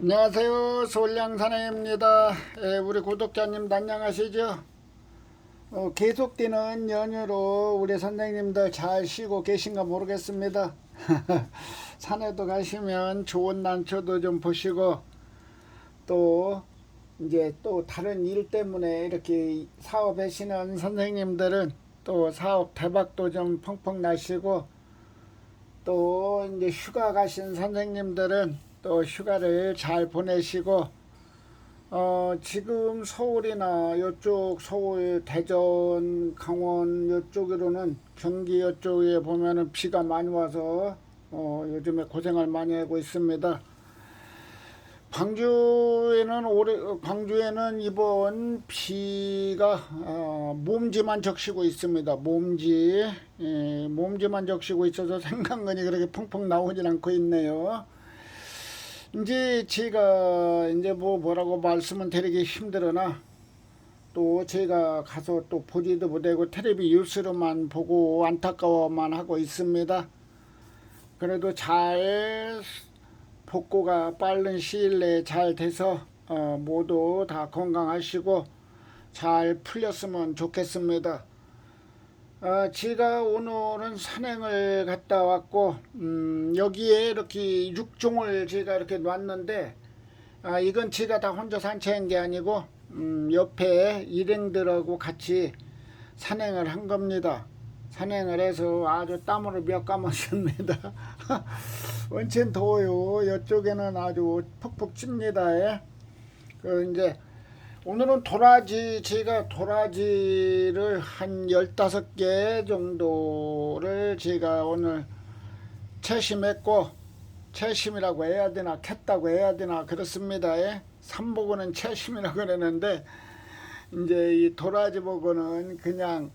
안녕하세요. 서울양산행입니다. 예, 우리 구독자님도 안녕하시죠? 어, 계속되는 연휴로 우리 선생님들 잘 쉬고 계신가 모르겠습니다. 산에도 가시면 좋은 난초도 좀 보시고 또 이제 또 다른 일 때문에 이렇게 사업하시는 선생님들은 또 사업 대박도 좀 펑펑 나시고 또 이제 휴가 가신 선생님들은 또 휴가를 잘 보내시고 어 지금 서울이나 이쪽 서울 대전 강원 이쪽으로는 경기 이쪽에 보면은 비가 많이 와서 어 요즘에 고생을 많이 하고 있습니다. 광주에는 올해 어, 광주에는 이번 비가 어, 몸지만 적시고 있습니다. 몸지 예, 몸지만 적시고 있어서 생강근이 그렇게 펑펑 나오질 않고 있네요. 이제 제가 이제 뭐 뭐라고 말씀은 드리기 힘들으나 또 제가 가서 또 보지도 못하고 텔레비 뉴스로만 보고 안타까워만 하고 있습니다. 그래도 잘 복구가 빠른 시일 내에 잘 돼서 어, 모두 다 건강하시고 잘 풀렸으면 좋겠습니다. 어, 제가 오늘은 산행을 갔다 왔고 음, 여기에 이렇게 육종을 제가 이렇게 놨는데 아, 이건 제가 다 혼자 산책한 게 아니고 음, 옆에 일행들하고 같이 산행을 한 겁니다. 산행을 해서 아주 땀으로 몇 감았습니다. 원천 더워요. 이쪽에는 아주 푹푹 찝니다. 예. 그 이제 오늘은 도라지 제가 도라지를 한 15개 정도를 제가 오늘 채심했고 채심이라고 해야 되나 캤다고 해야 되나 그렇습니다. 예. 삼복은 채심이라고 그러는데 이제 이 도라지 보고는 그냥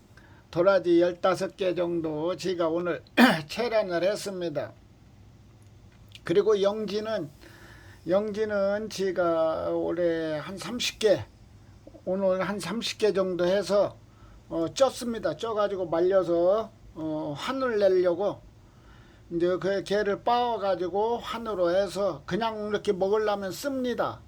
도라지 15개 정도 제가 오늘 채란을 했습니다. 그리고 영지는 영지는 제가 올해 한 30개 오늘 한 30개 정도 해서 어, 쪘습니다. 쪄가지고 말려서 어, 환을 내려고 이제 그 개를 빻아가지고 환으로 해서 그냥 이렇게 먹으려면 씁니다.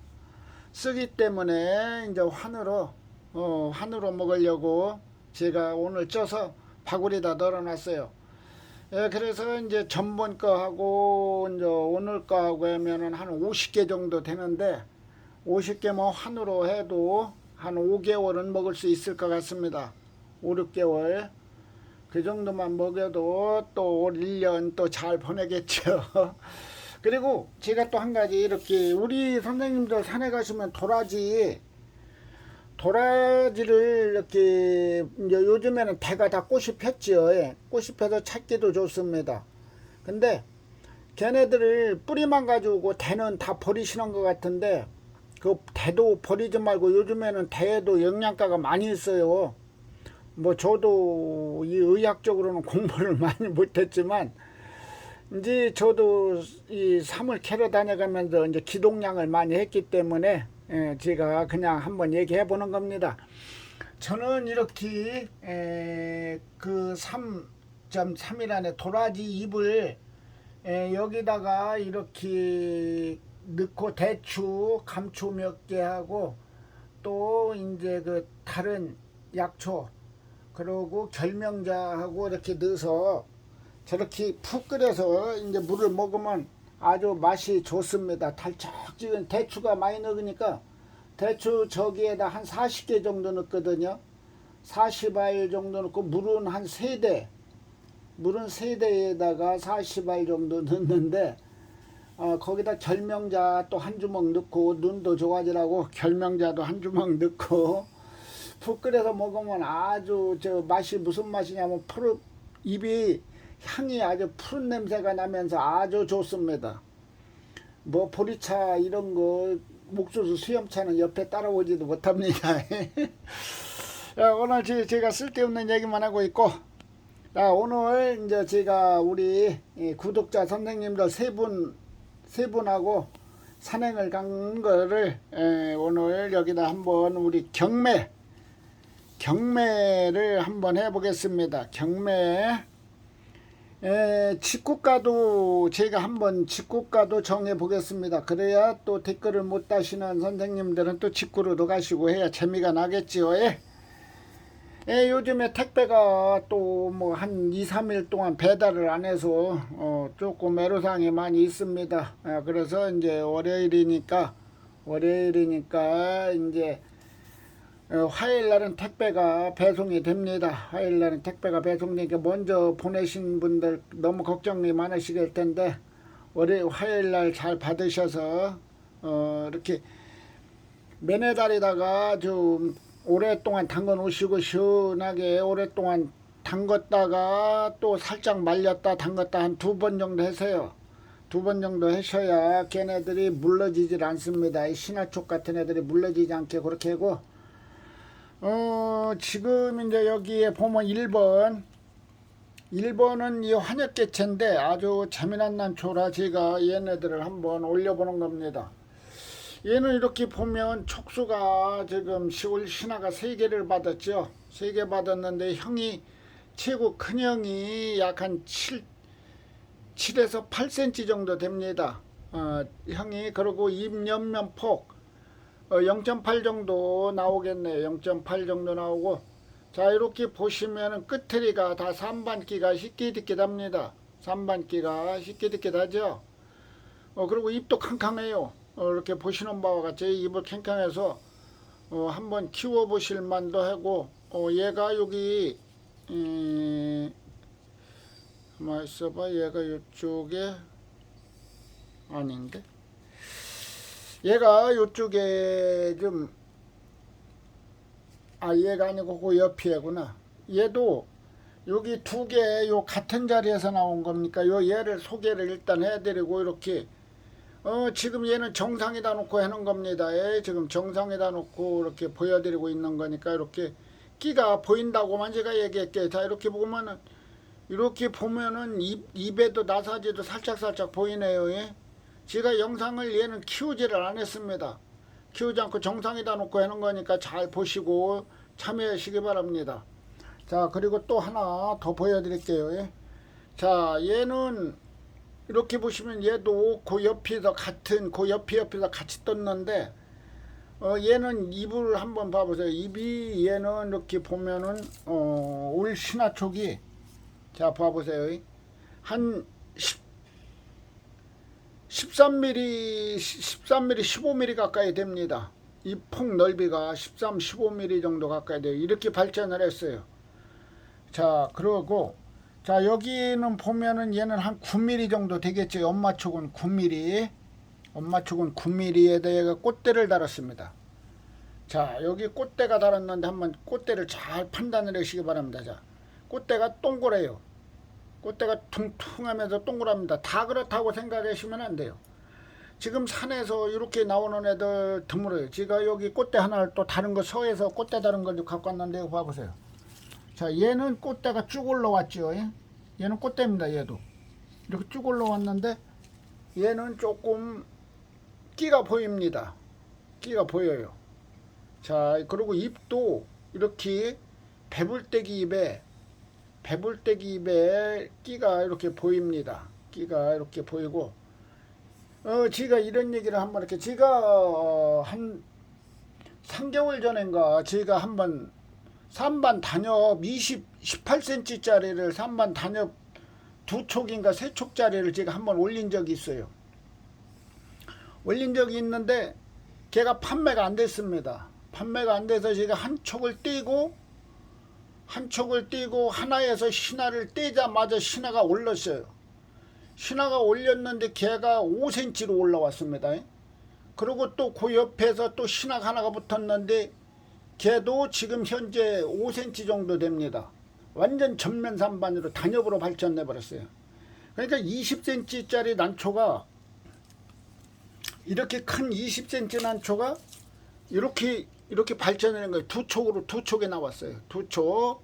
쓰기 때문에 이제 환으로 어, 환으로 먹으려고 제가 오늘 쪄서 바구리에다 널어놨어요. 예, 그래서 이제 전번 거하고 이제 오늘 거하고 하면은 한 50개 정도 되는데 50개 뭐 한으로 해도 한 5개월은 먹을 수 있을 것 같습니다. 5, 6개월. 그 정도만 먹여도 또올 1년 또 잘 보내겠죠. 그리고 제가 또 한 가지 이렇게 우리 선생님들 산에 가시면 도라지 도라지를 이렇게 요즘에는 대가 다 꽃이 폈지요. 예. 꽃이 펴서 찾기도 좋습니다. 근데 걔네들을 뿌리만 가지고 대는 다 버리시는 것 같은데 그 대도 버리지 말고 요즘에는 대에도 영양가가 많이 있어요. 뭐 저도 이 의학적으로는 공부를 많이 못했지만 이제 저도 이 삶을 캐러 다녀가면서 이제 기동량을 많이 했기 때문에 예, 제가 그냥 한번 얘기해 보는 겁니다. 저는 이렇게 에, 그 3.3이라는 도라지 잎을 에, 여기다가 이렇게 넣고 대추, 감초 몇 개 하고 또 이제 그 다른 약초 그리고 결명자하고 이렇게 넣어서 저렇게 푹 끓여서 이제 물을 먹으면 아주 맛이 좋습니다. 달짝지근 대추가 많이 넣으니까 대추 저기에다 한 40개 정도 넣거든요. 40알 정도 넣고 물은 한 3대 물은 3대에다가 40알 정도 넣는데 어, 거기다 결명자 또 한 주먹 넣고 눈도 좋아지라고 결명자도 한 주먹 넣고 푹 끓여서 먹으면 아주 저 맛이 무슨 맛이냐면 푸르 입이 향이 아주 푸른 냄새가 나면서 아주 좋습니다. 뭐 보리차 이런 거 옥수수 수염차는 옆에 따라오지도 못합니다. 야, 오늘 제, 제가 쓸데없는 얘기만 하고 있고 자, 오늘 이제 제가 우리 이 구독자 선생님들 세 분, 세 분하고 산행을 간 거를 에, 오늘 여기다 한번 우리 경매, 경매를 한번 해보겠습니다. 경매. 에, 직구가도 제가 한번 직구가도 정해 보겠습니다. 그래야 또 댓글을 못 다시는 선생님들은 또 직구로도 가시고 해야 재미가 나겠지요. 예. 예, 요즘에 택배가 또 뭐 한 2, 3일 동안 배달을 안 해서 어, 조금 애로사항이 많이 있습니다. 아, 그래서 이제 월요일이니까 월요일이니까 이제 어, 화요일 날은 택배가 배송이 됩니다. 화요일 날은 택배가 배송되니까 먼저 보내신 분들 너무 걱정이 많으시길 텐데 월요일 화요일 날 잘 받으셔서 어, 이렇게 매네다리다가 좀 오랫동안 담궈 놓으시고 시원하게 오랫동안 담궜다가 또 살짝 말렸다 담궜다 한 두 번 정도 하세요. 두 번 정도 하셔야 걔네들이 물러지질 않습니다. 이 신화촉 같은 애들이 물러지지 않게 그렇게 하고 어 지금 이제 여기에 보면 1번 1번은 이 환역개체인데 아주 재미난 난초라 제가 얘네들을 한번 올려보는 겁니다. 얘는 이렇게 보면 촉수가 지금 10월 신화가 3개를 받았죠. 3개 받았는데 형이 최고 큰 형이 약 한 7, 7에서 8cm 정도 됩니다. 어, 형이 그리고 입 옆면 폭 어, 0.8 정도 나오겠네요. 0.8 정도 나오고 자 이렇게 보시면은 끝트리가 다 삼반기가 희끼디끼답니다. 삼반기가 희끼디끼하죠. 어 그리고 입도 캉캉해요. 어, 이렇게 보시는 바와 같이 입을 캥캥해서 어, 한번 키워 보실 만도 하고 어, 얘가 여기 음, 있어봐. 얘가 이쪽에 아닌데? 얘가 이쪽에 좀 아 얘가 아니고 그 옆이구나. 얘도 여기 두 개 요 같은 자리에서 나온 겁니까? 요 얘를 소개를 일단 해드리고 이렇게 어 지금 얘는 정상에다 놓고 해놓은 겁니다 예, 지금 정상에다 놓고 이렇게 보여드리고 있는 거니까 이렇게 끼가 보인다고만 제가 얘기할게요 자 이렇게 보면은 이렇게 보면은 입, 입에도 나사지도 살짝살짝 보이네요 예? 제가 영상을 얘는 키우지를 않았습니다 키우지 않고 정상에다 놓고 하는 거니까 잘 보시고 참여하시기 바랍니다. 자 그리고 또 하나 더 보여드릴게요. 예. 자 얘는 이렇게 보시면 얘도 그 옆에서 같은 그 옆에 옆에서 같이 떴는데 어 얘는 입을 한번 봐보세요. 입이 얘는 이렇게 보면은 어 올 신화촉이 자 봐보세요. 한 10, 13mm, 13mm, 15mm 가까이 됩니다. 이 폭 넓이가 13, 15mm 정도 가까이 돼요. 이렇게 발전을 했어요. 자, 그러고 자 여기는 보면은 얘는 한 9mm 정도 되겠죠. 엄마 축은 9mm, 엄마 축은 9mm에 대해 꽃대를 달았습니다. 자, 여기 꽃대가 달았는데 한번 꽃대를 잘 판단을 하시기 바랍니다. 자, 꽃대가 동그래요. 꽃대가 퉁퉁하면서 동그랍니다. 다 그렇다고 생각하시면 안 돼요. 지금 산에서 이렇게 나오는 애들 드물어요. 제가 여기 꽃대 하나를 또 다른 거 서에서 꽃대 다른 걸 갖고 왔는데 봐보세요. 자, 얘는 꽃대가 쭉 올라왔죠. 예? 얘는 꽃대입니다. 얘도 이렇게 쭉 올라왔는데 얘는 조금 끼가 보입니다. 끼가 보여요. 자, 그리고 입도 이렇게 배불떼기 입에 배불떼기 입에 끼가 이렇게 보입니다. 끼가 이렇게 보이고 어 제가 이런 얘기를 한번 이렇게 제가 어, 한 3개월 전인가 제가 한번 3반 단엽 20 18cm 짜리를 3반 단엽 두 촉인가 세 촉짜리를 제가 한번 올린 적이 있어요. 올린 적이 있는데 걔가 판매가 안 됐습니다. 판매가 안 돼서 제가 한 촉을 떼고 한 촉을 떼고 하나에서 신화를 떼자마자 신화가 올랐어요. 신화가 올렸는데 걔가 5cm로 올라왔습니다. 그리고 또 그 옆에서 또 신화 하나가 붙었는데 걔도 지금 현재 5cm 정도 됩니다. 완전 전면 산반으로 단엽으로 발전해 버렸어요. 그러니까 20cm짜리 난초가 이렇게 큰 20cm 난초가 이렇게 이렇게 발전하는 거예요. 두 촉으로 두 촉에 나왔어요. 두 촉.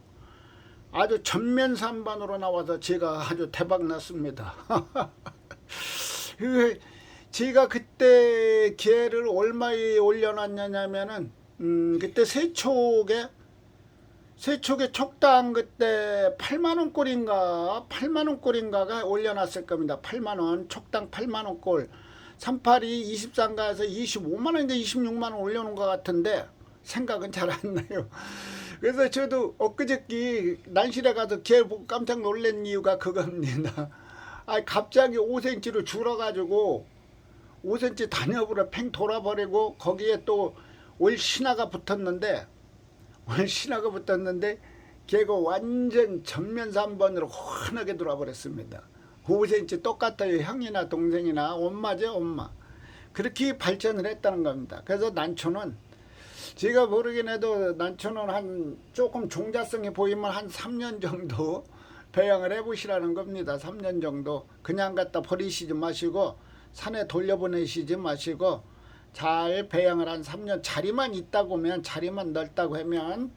아주 전면 산반으로 나와서 제가 아주 대박 났습니다. 그 제가 그때 개를 얼마에 올려놨냐면은 음 그때 세 촉에 세촉의 촉당 그때 8만원 꼴인가 8만원 꼴인가가 올려놨을 겁니다. 8만원 촉당 8만원 꼴 38이 23가에서 25만원인가 26만원 올려놓은 것 같은데 생각은 잘 안 나요. 그래서 저도 엊그저께 난실에 가서 걔 보고 깜짝 놀란 이유가 그겁니다. 아 갑자기 5cm로 줄어가지고 5cm 단엽으로 팽 돌아버리고 거기에 또 올 신화가 붙었는데 올 신화가 붙었는데 걔가 완전 전면 3번으로 환하게 돌아버렸습니다. 5cm 똑같아요. 형이나 동생이나 엄마죠 엄마. 그렇게 발전을 했다는 겁니다. 그래서 난초는 제가 모르긴 해도 난초는 한 조금 종자성이 보이면 한 3년 정도 배양을 해보시라는 겁니다. 3년 정도 그냥 갖다 버리시지 마시고 산에 돌려보내시지 마시고 잘 배양을 한 3년 자리만 있다고 하면 자리만 넓다고 하면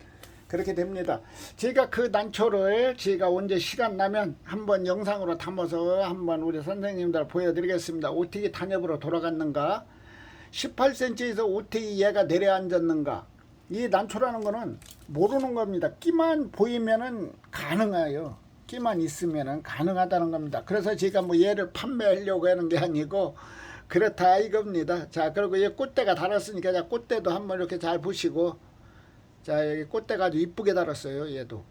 그렇게 됩니다. 제가 그 난초를 제가 언제 시간 나면 한번 영상으로 담아서 한번 우리 선생님들 보여드리겠습니다. 어떻게 단엽으로 돌아갔는가 18cm에서 어떻게 얘가 내려앉았는가 이 난초라는 거는 모르는 겁니다. 끼만 보이면은 가능해요. 끼만 있으면은 가능하다는 겁니다. 그래서 제가 뭐 얘를 판매하려고 하는 게 아니고 그렇다 이겁니다. 자 그리고 얘 꽃대가 달았으니까 자 꽃대도 한번 이렇게 잘 보시고 자 여기 꽃대가 아주 이쁘게 달았어요. 얘도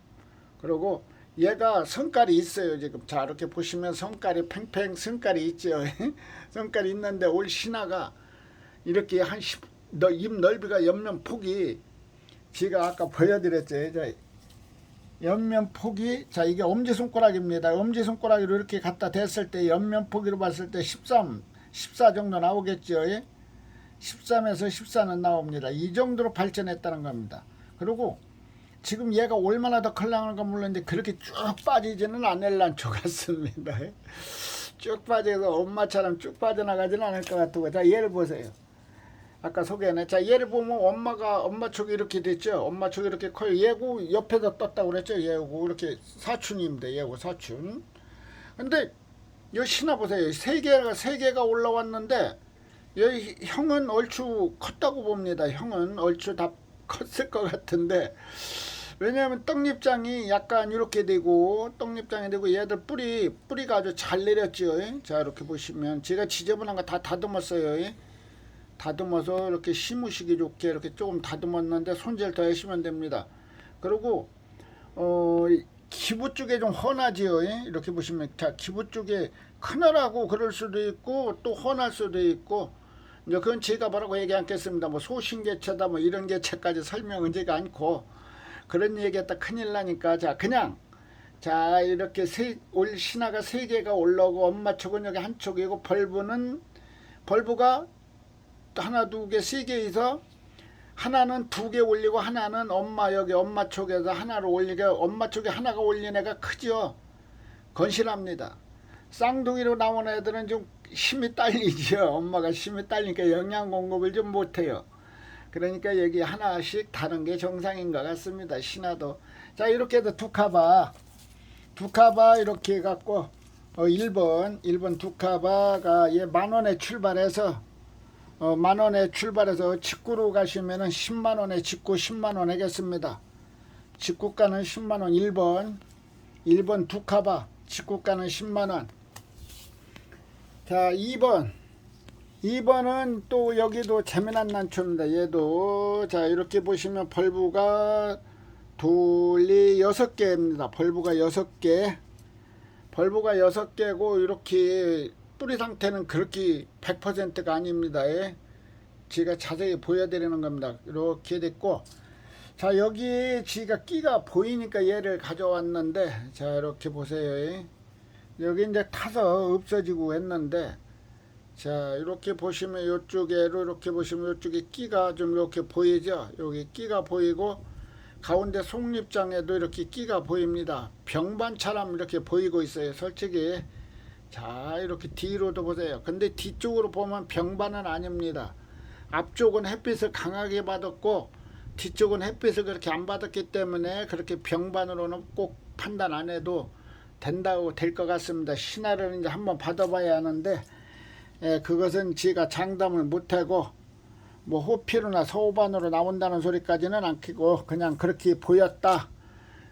그리고 얘가 성깔이 있어요 지금 자 이렇게 보시면 성깔이 팽팽 성깔이 있죠. 성깔이 있는데 올 신화가 이렇게 한 10, 너, 입 넓이가 옆면 폭이 제가 아까 보여드렸죠. 자, 옆면 폭이 자 이게 엄지손가락입니다. 엄지손가락으로 이렇게 갖다 댔을 때 옆면 폭으로 봤을 때 13, 14 정도 나오겠죠. 예? 13에서 14는 나옵니다. 이 정도로 발전했다는 겁니다. 그리고 지금 얘가 얼마나 더건 모르는데 그렇게 쭉 빠지지는 않을 난초 같습니다. 예? 쭉 빠져서 엄마처럼 쭉 빠져나가지는 않을 것 같고 자 얘를 보세요. 아까 소개했네. 자, 얘를 보면 엄마가 엄마 쪽이 이렇게 됐죠. 엄마 쪽이 이렇게 커요. 얘고 옆에서 떴다고 그랬죠. 얘고 이렇게 사춘입니다. 얘고 사춘. 근데 요 신화 보세요. 세 개가 세 개가 올라왔는데 여기 형은 얼추 컸다고 봅니다. 형은 얼추 다 컸을 것 같은데 왜냐하면 떡잎장이 약간 이렇게 되고 떡잎장이 되고 얘들 뿌리 뿌리가 아주 잘 내렸죠. 자 이렇게 보시면 제가 지저분한 거 다 다듬었어요. 다듬어서 이렇게 심으시기 좋게 이렇게 조금 다듬었는데 손질 더 하시면 됩니다. 그리고 어 기부 쪽에 좀 헌하지요. 예? 이렇게 보시면 자 기부 쪽에 크느라고 그럴 수도 있고 또 헌할 수도 있고 이제 그건 제가 뭐라고 얘기 않겠습니다. 뭐 소신개체다 뭐 이런 개체까지 설명은 제가 않고 그런 얘기했다 큰일 나니까 자 그냥 자 이렇게 세, 올 신화가 세 개가 올라오고 엄마 촉은 여기 한 촉이고 벌브는 벌브가 하나 두 개 세 개에서 하나는 두 개 올리고 하나는 엄마 여기 엄마 쪽에서 하나를 올리게 엄마 쪽에 하나가 올린 애가 크죠 건실합니다. 쌍둥이로 나온 애들은 좀 힘이 딸리죠 엄마가 힘이 딸리니까 영양 공급을 좀 못해요. 그러니까 여기 하나씩 다른 게 정상인 것 같습니다. 신화도. 자 이렇게 해서 두 카바. 두 카바 이렇게 해갖고 어 1번 1번 두 카바가 얘 만원에 출발해서 어, 만 원에 출발해서 직구로 가시면은 10만 원에 직구 10만 원 하겠습니다. 직구가는 10만 원 1번 1번 두카바 직구가는 10만 원. 자 2번 2번은 또 여기도 재미난 난초입니다. 얘도 자 이렇게 보시면 벌브가 둘이 여섯 개입니다. 벌브가 여섯 개 벌브가 여섯 개고 이렇게 뿌리 상태는 그렇게 100%가 아닙니다. 예. 제가 자세히 보여드리는 겁니다. 이렇게 됐고 자 여기 지가 끼가 보이니까 얘를 가져왔는데 자 이렇게 보세요. 예. 여기 이제 타서 없어지고 했는데 자 이렇게 보시면 이쪽에로 이렇게 보시면 이쪽에 끼가 좀 이렇게 보이죠. 여기 끼가 보이고 가운데 속립장에도 이렇게 끼가 보입니다. 병반처럼 이렇게 보이고 있어요. 솔직히 자 이렇게 뒤로도 보세요 근데 뒤쪽으로 보면 병반은 아닙니다 앞쪽은 햇빛을 강하게 받았고 뒤쪽은 햇빛을 그렇게 안 받았기 때문에 그렇게 병반으로는 꼭 판단 안 해도 된다고 될 것 같습니다 신화를 이제 한번 받아봐야 하는데 예, 그것은 제가 장담을 못하고 뭐 호피로나 서호반으로 나온다는 소리까지는 안 키고 그냥 그렇게 보였다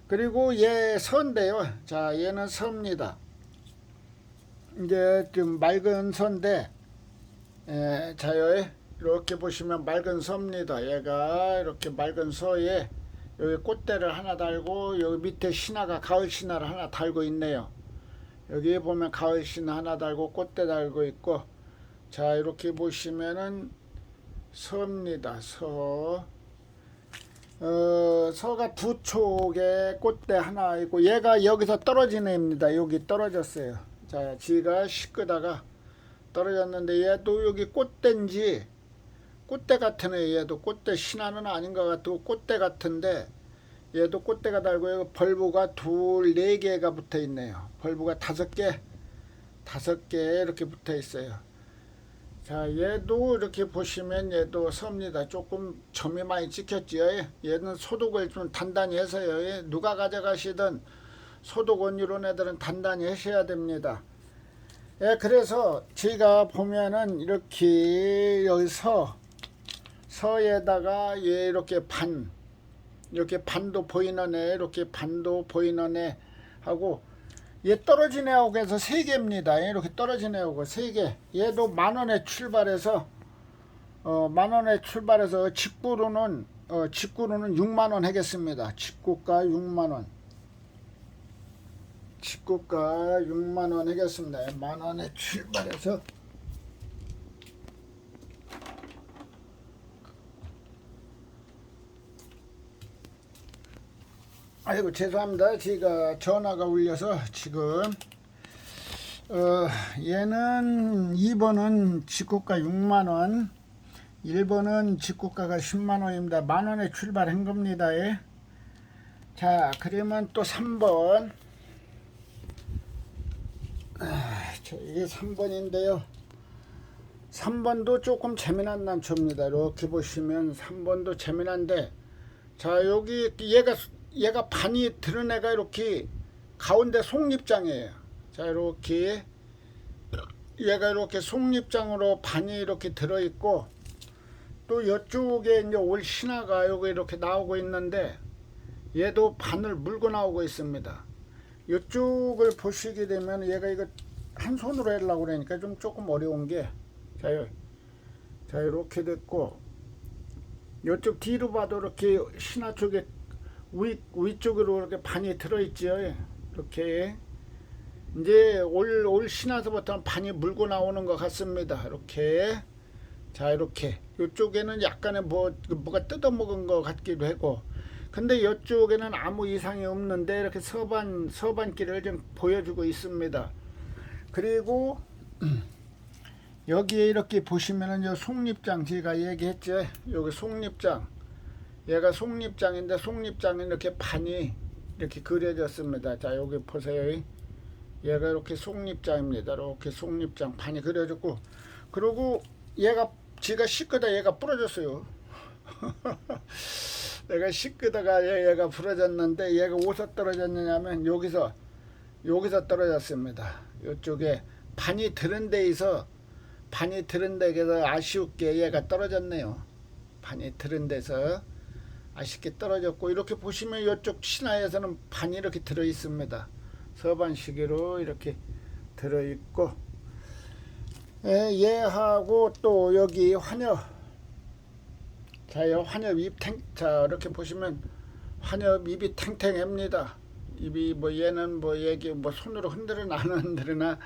그리고 얘 선인데요. 자, 얘는 선입니다. 이제 좀 맑은 선인데, 에, 자요, 이렇게 보시면 맑은 서입니다. 얘가 이렇게 맑은 서에 여기 꽃대를 하나 달고 여기 밑에 신화가 가을 신화를 하나 달고 있네요. 여기 보면 가을 신화 하나 달고 꽃대 달고 있고, 자 이렇게 보시면은 서입니다. 서. 어, 서가 두 촉에 꽃대 하나 있고 얘가 여기서 떨어진 애입니다. 여기 떨어졌어요. 자, 지가 시끄다가 떨어졌는데 얘도 여기 꽃대인지 꽃대 같은 애 얘도 꽃대 신화는 아닌 것 같고 꽃대 같은데 얘도 꽃대가 달고 여기 벌브가 둘 네 개가 붙어 있네요. 벌브가 다섯 개 다섯 개 이렇게 붙어 있어요. 자, 얘도 이렇게 보시면 얘도 섭니다. 조금 점이 많이 찍혔지요. 얘는 소독을 좀 단단히 해서요. 예, 누가 가져가시든 소독 원유론 애들은 단단히 하셔야 됩니다. 예, 그래서 제가 보면은 이렇게 여기서 서에다가 얘 이렇게 반 이렇게 반도 보이는 애 이렇게 반도 보이는 애 하고 얘 떨어진 애하고 해서 세 개입니다. 이렇게 떨어진 애하고 세 개. 얘도 만 원에 출발해서 어, 만 원에 출발해서 직구로는 어, 직구로는 6만 원 하겠습니다. 직구가 6만 원. 직구가 6만 원 하겠습니다. 만 원에 출발해서 아이고 죄송합니다. 제가 전화가 울려서 지금 어, 얘는 2번은 직구가 6만 원, 1번은 직구가가 10만 원입니다. 만 원에 출발한 겁니다. 예. 자, 그러면 또 3번. 아, 저 이게 3번인데요. 3번도 조금 재미난 난초입니다. 이렇게 보시면 3번도 재미난데 자, 여기 얘가 얘가 반이 드는 애가 이렇게 가운데 속립장이에요. 자, 이렇게 얘가 이렇게 속립장으로 반이 이렇게 들어 있고 또 이쪽에 이제 올 신화가 여기 이렇게 나오고 있는데 얘도 반을 물고 나오고 있습니다. 이쪽을 보시게 되면 얘가 이거 한 손으로 하려고 그러니까 좀 조금 어려운 게 자, 자 이렇게 됐고 이쪽 뒤로 봐도 이렇게 신화 쪽에 위, 위쪽으로 이렇게 반이 들어있죠. 이렇게. 이제 올, 올 신화서부터는 반이 물고 나오는 것 같습니다. 이렇게. 자, 이렇게. 이쪽에는 약간의 뭐, 뭐가 뜯어먹은 것 같기도 하고. 근데 이쪽에는 아무 이상이 없는데 이렇게 서반, 서반길을 좀 보여주고 있습니다. 그리고 여기에 이렇게 보시면은 요 속립장 제가 얘기했죠. 여기 속립장. 얘가 속립장인데 속립장에 이렇게 판이 이렇게 그려졌습니다. 자 여기 보세요. 얘가 이렇게 속립장입니다. 이렇게 속립장 판이 그려졌고 그리고 얘가 지가 시끄다 얘가 부러졌어요. 얘가 시끄다가 얘가 부러졌는데 얘가 어디서 떨어졌느냐면 여기서 여기서 떨어졌습니다. 이쪽에 판이 드는 데에서 판이 드는 데에서 아쉬웠게 얘가 떨어졌네요. 판이 드는 데서 아쉽게 떨어졌고 이렇게 보시면 이쪽 신화에서는 반이 이렇게 들어 있습니다. 서반 시계로 이렇게 들어 있고 예, 얘하고 또 여기 환엽 자요 환엽 입탱자 이렇게 보시면 환엽 입이 탱탱합니다. 입이 뭐 얘는 뭐 얘기 뭐 손으로 흔들어나 안 흔들으나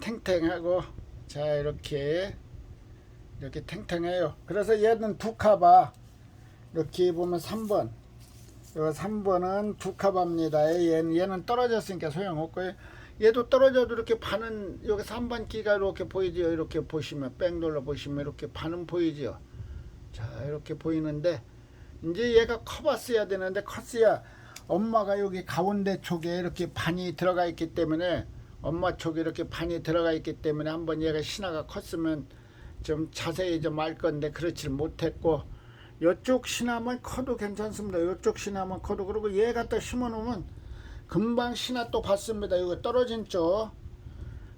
탱탱하고 자 이렇게 이렇게 탱탱해요. 그래서 얘는 두 카바 이렇게 보면 3번. 요 3번은 두 카바입니다. 얘는, 얘는 떨어졌으니까 소용없고요. 얘도 떨어져도 이렇게 반은 여기 3번 끼가 이렇게 보이죠. 이렇게 보시면 뺑 돌려 보시면 이렇게 반은 보이죠. 자 이렇게 보이는데 이제 얘가 커봤어야 되는데 컸어야 엄마가 여기 가운데 쪽에 이렇게 반이 들어가 있기 때문에 엄마 쪽에 이렇게 반이 들어가 있기 때문에 한번 얘가 신화가 컸으면 좀 자세히 좀 알 건데 그렇지 못했고 이쪽 신화만 커도 괜찮습니다. 이쪽 신화만 커도 그리고 얘 갖다 심어놓으면 금방 신화 또 받습니다. 이거 떨어진 쪽,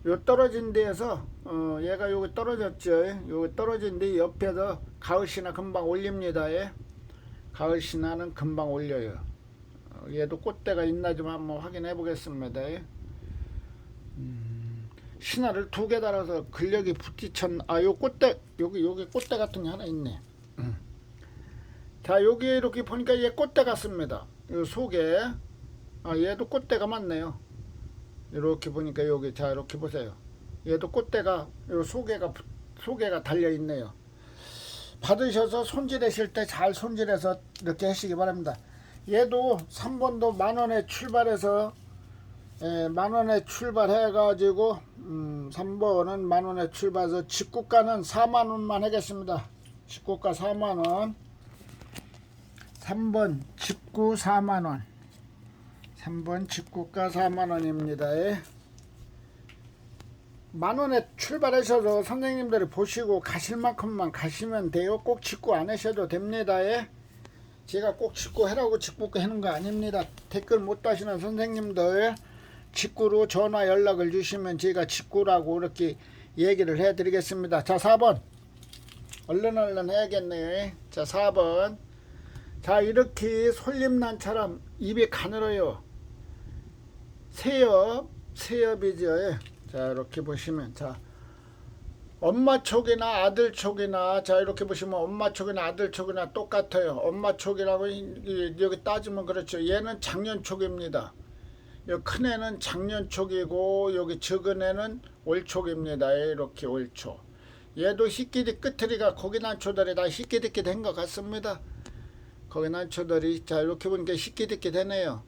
요 떨어진 데에서 어 얘가 여기 떨어졌죠. 여기 떨어진 데 옆에서 가을 신화 금방 올립니다. 예. 가을 신화는 금방 올려요. 어, 얘도 꽃대가 있나 좀 한번 확인해 보겠습니다. 음, 신화를 두 개 달아서 근력이 부딪혔. 아요 꽃대 여기 여기 꽃대 같은 게 하나 있네. 음. 자 여기 이렇게 보니까 얘 꽃대 같습니다. 요 속에 아 얘도 꽃대가 많네요. 이렇게 보니까 여기 자 이렇게 보세요. 얘도 꽃대가 요 속에가 부- 속에가 달려 있네요. 받으셔서 손질하실 때 잘 손질해서 이렇게 하시기 바랍니다. 얘도 3번도 만원에 출발해서 예, 만원에 출발해 가지고 음, 3번은 만원에 출발해서 직구가는 4만원만 하겠습니다. 직구가 4만원 3번 직구 4만원 3번 직구가 4만원입니다. 만원에 출발하셔서 선생님들이 보시고 가실 만큼만 가시면 돼요. 꼭 직구 안 하셔도 됩니다. 예. 제가 꼭 직구 해라고 직구 하는 거 아닙니다. 댓글 못 다시는 선생님들 직구로 전화 연락을 주시면 제가 직구라고 이렇게 얘기를 해드리겠습니다. 자 4번 얼른 얼른 해야겠네요. 예. 자 4번 자 이렇게 솔림난처럼 입이 가늘어요. 새엽 새엽이죠. 예. 자 이렇게 보시면 자 엄마 촉이나 아들 촉이나 자 이렇게 보시면 엄마 촉이나 아들 촉이나 똑같아요. 엄마 촉이라고 여기 따지면 그렇죠. 얘는 작년 촉입니다. 요큰 애는 작년 촉이고 여기 적은 애는 올 촉입니다. 이렇게 올 촉. 얘도 희끼리 끝트리가 거기 난초들이 다 희끼디끼 된 것 같습니다. 거기 난초들이 자 이렇게 보니까 희끼디끼 되네요.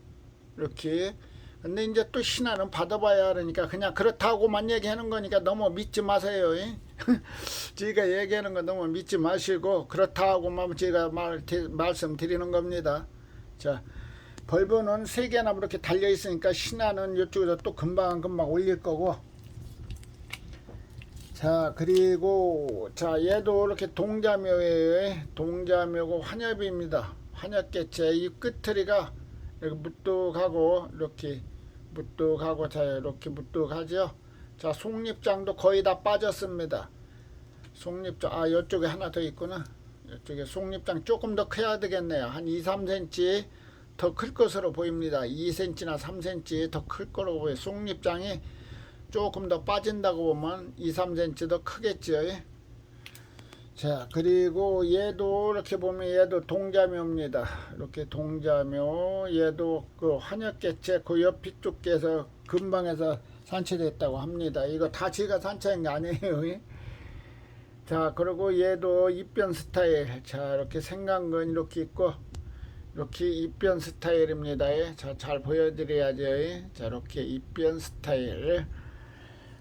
이렇게 근데 이제 또 신화는 받아봐야 하니까 그냥 그렇다고만 얘기하는 거니까 너무 믿지 마세요. 예? 제가 얘기하는 거 너무 믿지 마시고 그렇다고만 제가 말, 드- 말씀드리는 겁니다. 자, 벌브는 세 개나 이렇게 달려 있으니까 신화는 이쪽에서 또 금방 금방 올릴 거고. 자, 그리고 자 얘도 이렇게 동자묘예요. 동자묘고 환엽입니다. 환엽 개체 이 끝트리가 이렇게 무뚝하고 이렇게 무뚝하고 자 이렇게 무뚝하죠. 자 속립장도 거의 다 빠졌습니다. 속립장 아 이쪽에 하나 더 있구나. 이쪽에 속립장 조금 더 커야 되겠네요. 한 2, 3cm 더 클 것으로 보입니다. 2cm나 3cm 더 클 거로 보여요. 속립장이 조금 더 빠진다고 보면 2, 3cm 더 크겠죠. 자 그리고 얘도 이렇게 보면 얘도 동자묘입니다 이렇게 동자묘 얘도 그 한약개체 그 옆이 쪽에서 근방에서 산채됐다고 합니다 이거 다 제가 산채한 게 아니에요 예? 자 그리고 얘도 입변 스타일 자 이렇게 생강근 이렇게 있고 이렇게 입변 스타일입니다 예? 자잘 보여드려야죠 예? 자 이렇게 입변 스타일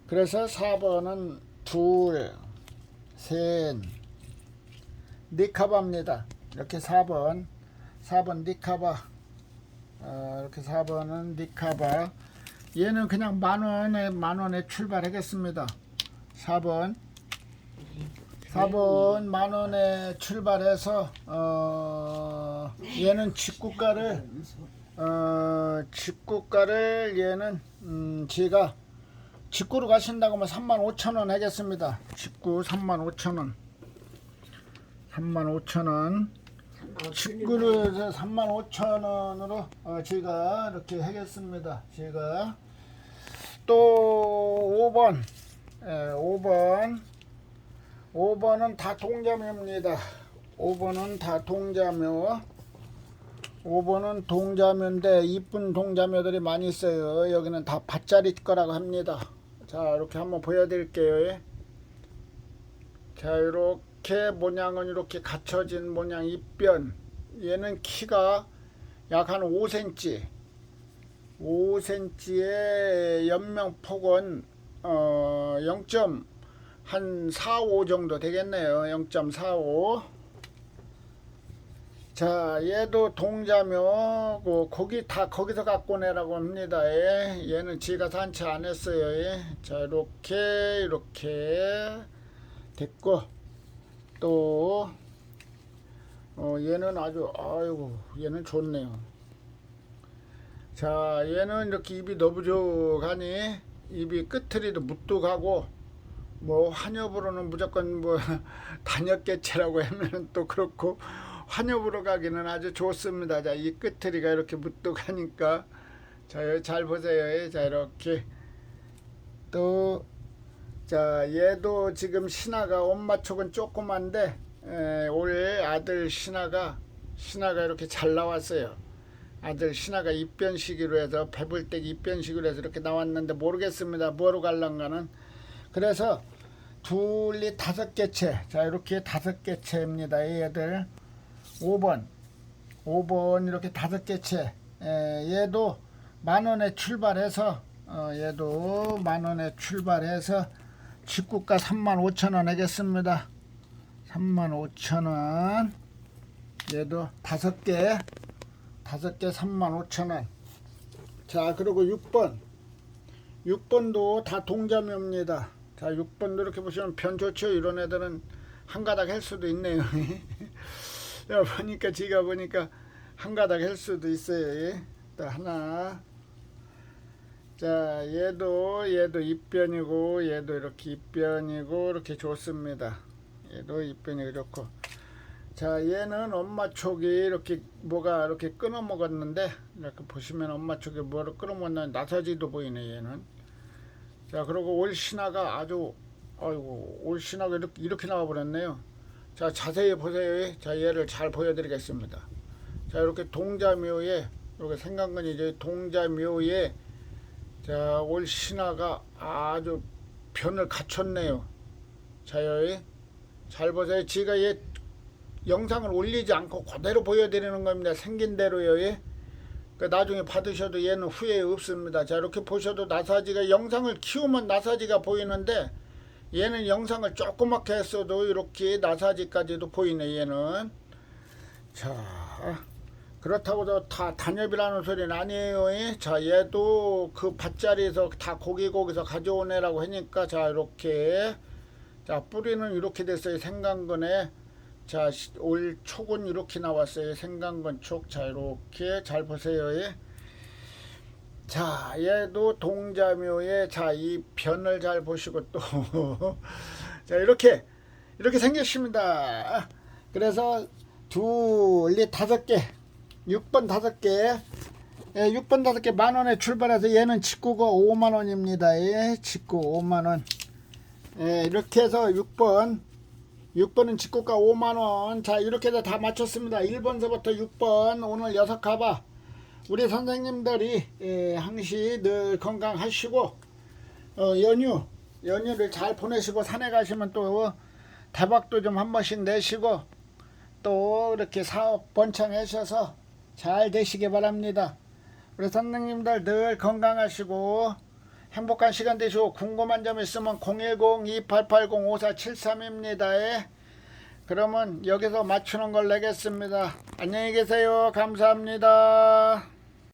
그래서 4번은 둘 셋, 니카바입니다. 이렇게 4번, 4번 니카바. 어, 이렇게 4번은 니카바. 얘는 그냥 만원에, 만원에 출발하겠습니다. 4번. 4번 만원에 출발해서, 어, 얘는 직구가를, 어, 직구가를 얘는, 음, 제가 직구로 가신다고 하면 3만 5천 원 하겠습니다. 직구 3만 5천 원. 3만 5천 원. 직구를 해서 3만 5천 원으로 어, 제가 이렇게 하겠습니다. 제가 또 5번, 예, 5번, 5번은 다 동자묘입니다. 5번은 다 동자묘. 5번은 동자묘인데 이쁜 동자묘들이 많이 있어요. 여기는 다 밭자리 거라고 합니다. 자 이렇게 한번 보여드릴게요. 예. 자 이렇게 모양은 이렇게 갖춰진 모양 입변. 얘는 키가 약 한 5cm. 5cm의 연명폭은 어, 0.한 45 정도 되겠네요. 0.45. 자, 얘도 동자묘고 거기 다 거기서 갖고 내라고 합니다. 예. 얘는 지가 산채 안 했어요. 예. 자, 이렇게 이렇게 됐고 또 어, 얘는 아주 아이고 얘는 좋네요. 자, 얘는 이렇게 입이 너부족하니 입이 끝트리도 무뚝하고 뭐 한엽으로는 무조건 뭐 단엽개체라고 하면 또 그렇고 환엽으로 가기는 아주 좋습니다. 자, 이 끝트리가 이렇게 무뚝하니까 자, 여기 잘 보세요. 자, 이렇게 또 자, 얘도 지금 신하가 엄마 촉은 조그만데 에, 올 아들 신하가 신하가 이렇게 잘 나왔어요. 아들 신하가 입변시기로 해서 배불떼기 입변시기로 해서 이렇게 나왔는데 모르겠습니다. 뭐로 갈란가는 그래서 둘이 다섯 개체 자 이렇게 다섯 개체입니다. 얘들 5번 5번 이렇게 다섯 개체 에, 얘도 만 원에 출발해서 어, 얘도 만 원에 출발해서 직구가 3만 5천 원 하겠습니다. 3만 5천 원 얘도 다섯 개 다섯 개 3만 5천 원. 자, 그리고 6번. 6번도 다 동자묘입니다. 자, 6번도 이렇게 보시면 변 좋죠. 이런 애들은 한 가닥 할 수도 있네요. 야, 보니까 지가 보니까 한 가닥 할 수도 있어요. 예. 또 하나. 자, 얘도 얘도 입변이고 얘도 이렇게 입변이고 이렇게 좋습니다. 얘도 입변이 좋고. 자, 얘는 엄마 촉이 이렇게 뭐가 이렇게 끊어 먹었는데 이렇게 보시면 엄마 촉이 뭐를 끊어 먹는 나사지도 보이네 얘는. 자, 그리고 올 신화가 아주 아이고 올 신화가 이렇게 이렇게 나와 버렸네요. 자, 자세히 보세요. 자, 얘를 잘 보여드리겠습니다. 자, 이렇게 동자묘에 이렇게 생강근이 이제 동자묘에 자, 올 신화가 아주 변을 갖췄네요. 자, 여기 잘 보세요. 지가 얘 영상을 올리지 않고 그대로 보여드리는 겁니다. 생긴 대로요. 예? 그 나중에 받으셔도 얘는 후회 없습니다. 자 이렇게 보셔도 나사지가 영상을 키우면 나사지가 보이는데 얘는 영상을 조그맣게 했어도 이렇게 나사지까지도 보이네 얘는. 자 그렇다고 다 단엽이라는 소리는 아니에요. 예? 자 얘도 그 밭자리에서 다 고기 고기서 가져온 애라고 하니까 자 이렇게 자 뿌리는 이렇게 됐어요. 생강근에 자, 시- 올 촉은 이렇게 나왔어요. 생강건 촉. 자, 이렇게 잘 보세요. 예. 자, 얘도 동자묘에 자, 이 변을 잘 보시고 또 자, 이렇게 이렇게 생겼습니다. 그래서 둘, 넷, 다섯 개. 6번 다섯 개. 예, 6번 다섯 개 만 원에 출발해서 얘는 직구가 5만 원입니다. 예, 직구 5만 원. 예, 이렇게 해서 6번 6번은 직구가 5만 원. 자, 이렇게 해서 다 맞췄습니다. 1번서부터 6번. 오늘 여섯 가봐. 우리 선생님들이, 예, 항시 늘 건강하시고, 어, 연휴, 연휴를 잘 보내시고, 산에 가시면 또 대박도 좀 한 번씩 내시고, 또 이렇게 사업 번창하셔서 잘 되시기 바랍니다. 우리 선생님들 늘 건강하시고, 행복한 시간 되시고 궁금한 점 있으면 010-2880-5473입니다. 예. 그러면 여기서 맞추는 걸 내겠습니다. 안녕히 계세요. 감사합니다.